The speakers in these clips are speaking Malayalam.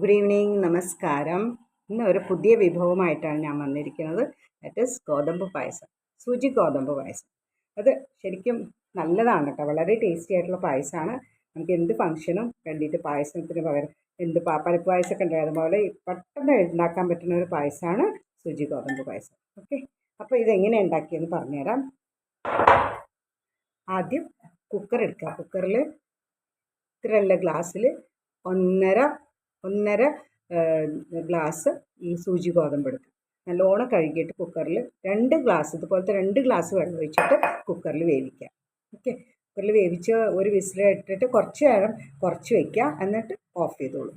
ഗുഡ് ഈവനിങ് നമസ്കാരം. ഇന്ന് ഒരു പുതിയ വിഭവമായിട്ടാണ് ഞാൻ വന്നിരിക്കുന്നത്. ദറ്റ് ഇസ് ഗോതമ്പ് പായസം. സൂചി ഗോതമ്പ് പായസം. അത് ശരിക്കും നല്ലതാണ് കേട്ടോ. വളരെ ടേസ്റ്റി ആയിട്ടുള്ള പായസമാണ്. നമുക്ക് എന്ത് ഫംഗ്ഷനും വേണ്ടിയിട്ട് പായസത്തിന് പകരം എന്ത് പാപ്പരപ്പ് പരിപ്പ് പായസമൊക്കെ ഉണ്ടായത് പോലെ പെട്ടെന്ന് ഉണ്ടാക്കാൻ പറ്റുന്ന ഒരു പായസമാണ് സൂചി ഗോതമ്പ് പായസം. ഓക്കെ അപ്പോൾ ഇതെങ്ങനെ ഉണ്ടാക്കിയെന്ന് പറഞ്ഞുതരാം. ആദ്യം കുക്കർ എടുക്കുക കുക്കറിൽ ഇത്രയുള്ള ഗ്ലാസ്സിൽ ഒന്നര ഒന്നര ഗ്ലാസ് ഈ സൂചി ഗോതമ്പ് എടുക്കുക നല്ലോണം കഴുകിയിട്ട് കുക്കറിൽ രണ്ട് ഗ്ലാസ് ഇതുപോലത്തെ രണ്ട് ഗ്ലാസ് വെള്ളം ഒഴിച്ചിട്ട് കുക്കറിൽ വേവിക്കുക. ഓക്കെ? കുക്കറിൽ വേവിച്ച് ഒരു വിസിൽ ഇട്ടിട്ട് കുറച്ച് നേരം കുറച്ച് വയ്ക്കുക എന്നിട്ട് ഓഫ് ചെയ്തോളൂ.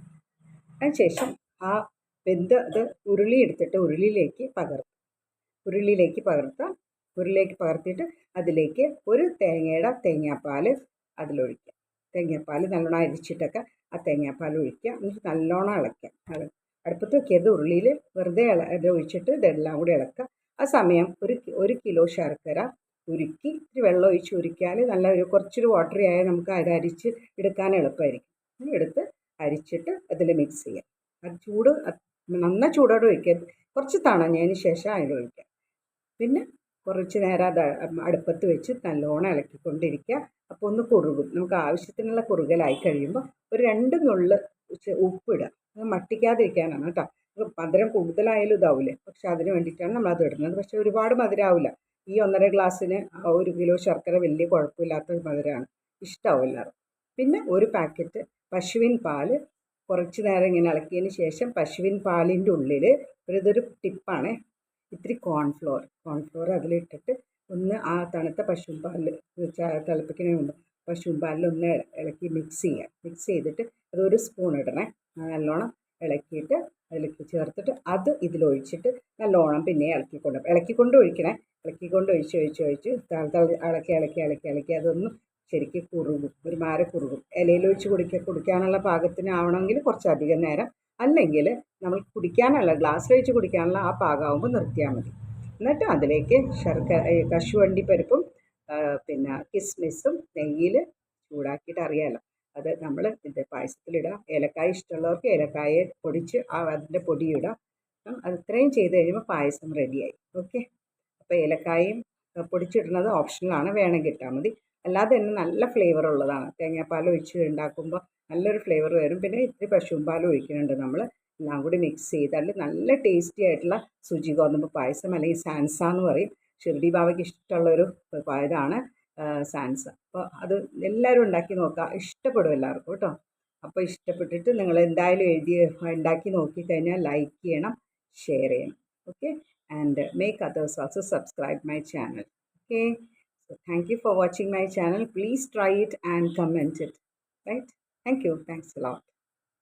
അതിനുശേഷം ആ വെന്ത് അത് ഉരുളി എടുത്തിട്ട് ഉരുളിയിലേക്ക് പകർത്തുക. ഉരുളിയിലേക്ക് പകർത്താം ഉരുളിയിലേക്ക് പകർത്തിയിട്ട് അതിലേക്ക് ഒരു തേങ്ങയുടെ തേങ്ങാപ്പാൽ അതിലൊഴിക്കുക. തേങ്ങാപ്പാൽ നല്ലോണം അരിച്ചിട്ടൊക്കെ ആ തേങ്ങാപ്പാൽ ഒഴിക്കുക. എന്നിട്ട് നല്ലോണം ഇളക്കുക. അടുപ്പത്ത് വെക്കിയത് ഉള്ളിയിൽ വെറുതെ ഇള ഇത് ഒഴിച്ചിട്ട് ഇതെല്ലാം കൂടി ഇളക്കുക. ആ സമയം ഒരു ഒരു കിലോ ശർക്കര ഉരുക്കി ഇത്തിരി വെള്ളം ഒഴിച്ച് ഉരുക്കിയാൽ നല്ല ഒരു കുറച്ചൊരു വാട്ടറി ആയാൽ നമുക്ക് അത് അരിച്ച് എടുക്കാൻ എളുപ്പമായിരിക്കും. എടുത്ത് അരിച്ചിട്ട് അതിൽ മിക്സ് ചെയ്യാം. അത് ചൂട് നന്ന ചൂടോടെ ഒഴിക്കരുത്. കുറച്ച് തണഞ്ഞതിന് ശേഷം അതിൽ ഒഴിക്കാം പിന്നെ കുറച്ച് നേരം അത് അടുപ്പത്ത് വെച്ച് നല്ലോണം ഇളക്കിക്കൊണ്ടിരിക്കുക. അപ്പോൾ ഒന്ന് കുറുകും. നമുക്ക് ആവശ്യത്തിനുള്ള കുറുകലായി കഴിയുമ്പോൾ ഒരു രണ്ട് നുള്ള് ഉപ്പിടുക. അത് മട്ടിക്കാതിരിക്കാനാണ് കേട്ടോ. മധുരം കൂടുതലായാലും ഇതാവില്ലേ പക്ഷെ അതിന് വേണ്ടിയിട്ടാണ് നമ്മൾ അത് ഇടുന്നത്. പക്ഷെ ഒരുപാട് മധുരമാവില്ല ഈ ഒന്നര ഗ്ലാസ്സിന് ഒരു കിലോ ശർക്കര വലിയ കുഴപ്പമില്ലാത്ത മധുരമാണ് ഇഷ്ടമാവും എല്ലാവർക്കും. പിന്നെ ഒരു പാക്കറ്റ് പശുവിൻ പാൽ. കുറച്ച് നേരം ഇങ്ങനെ ഇളക്കിയതിന് ശേഷം പശുവിൻ പാലിന്റെ ഉള്ളിൽ ഒരു ഇതൊരു ടിപ്പാണ്. ഇത്തിരി കോൺഫ്ലോർ കോൺഫ്ലോർ അതിലിട്ടിട്ട് ഒന്ന് ആ തണുത്ത പശു പാലിൽ ഒന്ന് ഇളക്കി മിക്സ് ചെയ്യുക മിക്സ് ചെയ്തിട്ട് അതൊരു സ്പൂൺ ഇടണേ. നല്ലോണം ഇളക്കിയിട്ട് അതിലേക്ക് ചേർത്തിട്ട് അത് ഇതിലൊഴിച്ചിട്ട് നല്ലോണം പിന്നെ ഇളക്കിക്കൊണ്ട് ഇളക്കിക്കൊണ്ട് ഒഴിക്കണേ. ഇളക്കിക്കൊണ്ട് ഒഴിച്ച് ഒഴിച്ച് ഒഴിച്ച് ഇളക്കി ഇളക്കി ഇളക്കി ഇളക്കി അതൊന്ന് ശരിക്കും കുറുകും ഒരു മാര കുറുകും. ഇലയിൽ ഒഴിച്ച് കുടിക്കുക കുടിക്കാനുള്ള പാകത്തിനാവണമെങ്കിൽ കുറച്ചധികം നേരം അല്ലെങ്കിൽ നമ്മൾ കുടിക്കാനുള്ള ഗ്ലാസ് വെച്ച് കുടിക്കാനുള്ള ആ പാകമാകുമ്പോൾ നിർത്തിയാൽ മതി. എന്നിട്ട് അതിലേക്ക് ശർക്കര കശുവണ്ടി പരിപ്പും പിന്നെ കിസ്മിസും നെയ്യിൽ ചൂടാക്കിയിട്ട് അറിയാമല്ലോ അത് നമ്മൾ ഇത് പായസത്തിലിടുക ഏലക്കായ ഇഷ്ടമുള്ളവർക്ക് ഏലക്കായ പൊടിച്ച് ആ അതിന്റെ പൊടിയിടുക അത് ഇത്രയും ചെയ്ത് കഴിയുമ്പോൾ പായസം റെഡിയായി ഓക്കെ അപ്പോൾ ഏലക്കായും പൊടിച്ചിടുന്നത് ഓപ്ഷണലാണ് വേണമെങ്കിൽ ഇട്ടാൽ മതി. അല്ലാതെ തന്നെ നല്ല ഫ്ലേവർ ഉള്ളതാണ്. തേങ്ങാപ്പാൽ ഒഴിച്ച് ഉണ്ടാക്കുമ്പോൾ നല്ലൊരു ഫ്ലേവർ വരും. പിന്നെ ഇത്തിരി പശുമ്പാൽ ഒഴിക്കുന്നുണ്ട് നമ്മൾ എല്ലാം കൂടി മിക്സ് ചെയ്താൽ നല്ല ടേസ്റ്റി ആയിട്ടുള്ള സുജി ഗോതമ്പ് പായസം അല്ലെങ്കിൽ സാൻസ എന്ന് പറയും. ഷിർഡി ബാബയ്ക്ക് ഇഷ്ടമുള്ളൊരു ഇതാണ് സാൻസ. അപ്പോൾ അത് എല്ലാവരും ഉണ്ടാക്കി നോക്കുക. ഇഷ്ടപ്പെടും എല്ലാവർക്കും കേട്ടോ. അപ്പോൾ ഇഷ്ടപ്പെട്ടിട്ട് നിങ്ങൾ എന്തായാലും എഴുതി ഉണ്ടാക്കി നോക്കി കഴിഞ്ഞാൽ ലൈക്ക് ചെയ്യണം ഷെയർ ചെയ്യണം. Okay and make others also subscribe my channel okay thank you for watching my channel. Please try it and comment it. Right? Thank you. Thanks a lot